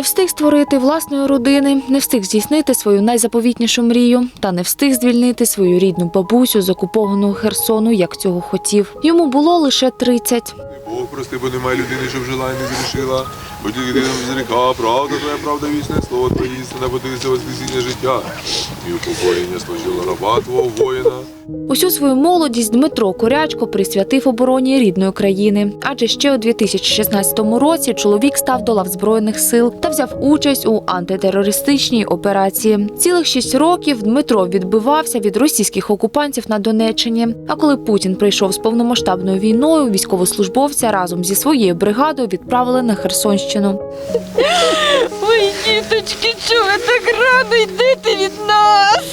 не встиг створити власної родини, не встиг здійснити свою найзаповітнішу мрію та не встиг звільнити свою рідну бабусю з окупованого Херсону, як цього хотів. Йому було лише 30. Бог прости, бо немає людини, щоб жила і не зрішила. Бо тільки ти нам зріка, правда твоя, правда вічне, слово твоє істина, бо ти воскресіння життя. І упокоєння служила раба твого воїна. Усю свою молодість Дмитро Корячко присвятив обороні рідної країни. Адже ще у 2016 році чоловік став до лав збройних сил та взяв участь у антитерористичній операції. Цілих шість років Дмитро відбивався від російських окупантів на Донеччині. А коли Путін прийшов з повномасштабною війною, військовослужбовця разом зі своєю бригадою відправили на Херсонщину. Ой, діточки, чого ви так рано йдете від нас?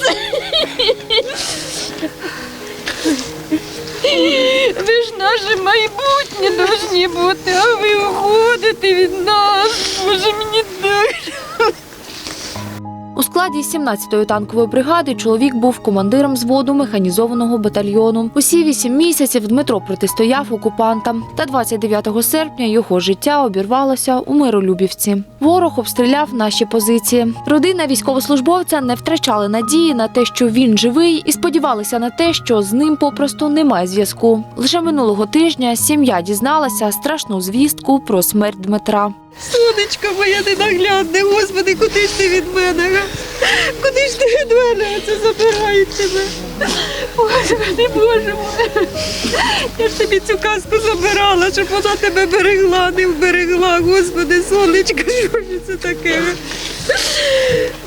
Ви ж наше майбутнє повинні бути, а ви уходите від нас. Боже, мені дуже. Складі 17-ї танкової бригади чоловік був командиром взводу механізованого батальйону. Усі вісім місяців Дмитро протистояв окупантам. Та 29 серпня його життя обірвалося у Миролюбівці. Ворог обстріляв наші позиції. Родина військовослужбовця не втрачали надії на те, що він живий, і сподівалися на те, що з ним попросту немає зв'язку. Лише минулого тижня сім'я дізналася страшну звістку про смерть Дмитра. Сонечко моє ненаглядне, Господи, куди ж ти від мене? Куди ж ти від мене? Це забирають тебе. Господи, Боже мой. Я ж тобі цю казку забирала, щоб вона тебе берегла, не вберегла. Господи, сонечко, що ж це таке?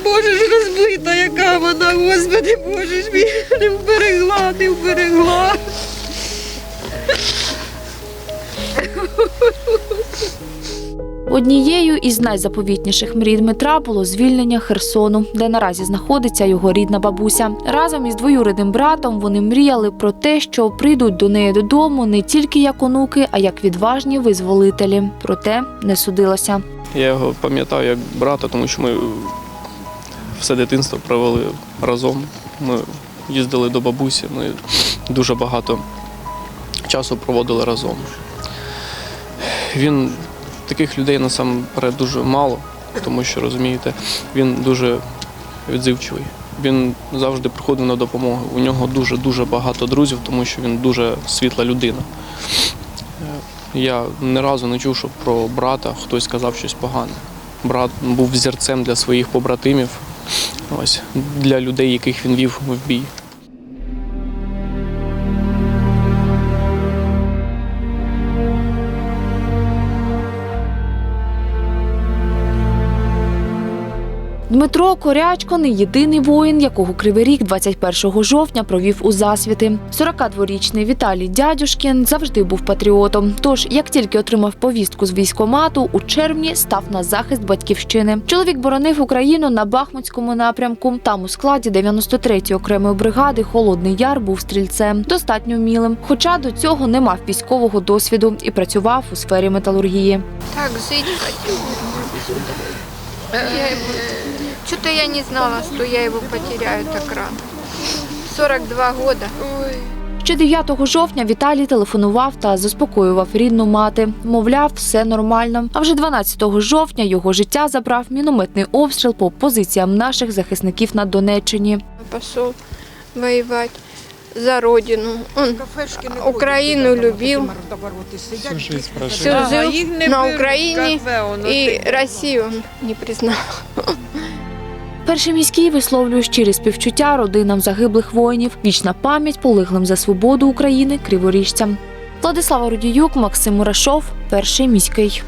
Боже ж розбита, яка вона, Господи, Боже ж мій, не вберегла, не вберегла. Однією із найзаповітніших мрій Дмитра було звільнення Херсону, де наразі знаходиться його рідна бабуся. Разом із двоюрідним братом вони мріяли про те, що прийдуть до неї додому не тільки як онуки, а як відважні визволителі. Проте не судилося. Я його пам'ятаю як брата, тому що ми все дитинство провели разом. Ми їздили до бабусі, ми дуже багато часу проводили разом. Він таких людей насамперед дуже мало, тому що розумієте, він дуже відзивчивий. Він завжди приходив на допомогу. У нього дуже дуже багато друзів, тому що він дуже світла людина. Е, Я ні разу не чув, щоб про брата хтось сказав щось погане. Брат був взірцем для своїх побратимів, ось для людей, яких він вів в бій. Дмитро Корячко не єдиний воїн, якого Кривий Ріг 21 жовтня провів у засвіти. 42-річний Віталій Дядюшкін завжди був патріотом. Тож, як тільки отримав повістку з військомату, у червні став на захист батьківщини. Чоловік боронив Україну на Бахмутському напрямку. Там у складі 93-ї окремої бригади Холодний Яр був стрільцем, достатньо вмілим. Хоча до цього не мав військового досвіду і працював у сфері металургії. Так. Я его... Что-то я не знала, что я его потеряю так рано. 42 года. Ще 9 жовтня Віталій телефонував та заспокоював рідну мати. Мовляв, все нормально. А вже 12 жовтня його життя забрав мінометний обстріл по позиціям наших захисників на Донеччині. Пошел воевать за родину. Он Украину любил. Все жил на Украине и Россию он не признал. Перший міський висловлює щирі співчуття родинам загиблих воїнів. Вічна пам'ять полеглим за свободу України криворіжцям. Владислава Рудіюк, Максим Мурашов, перший міський.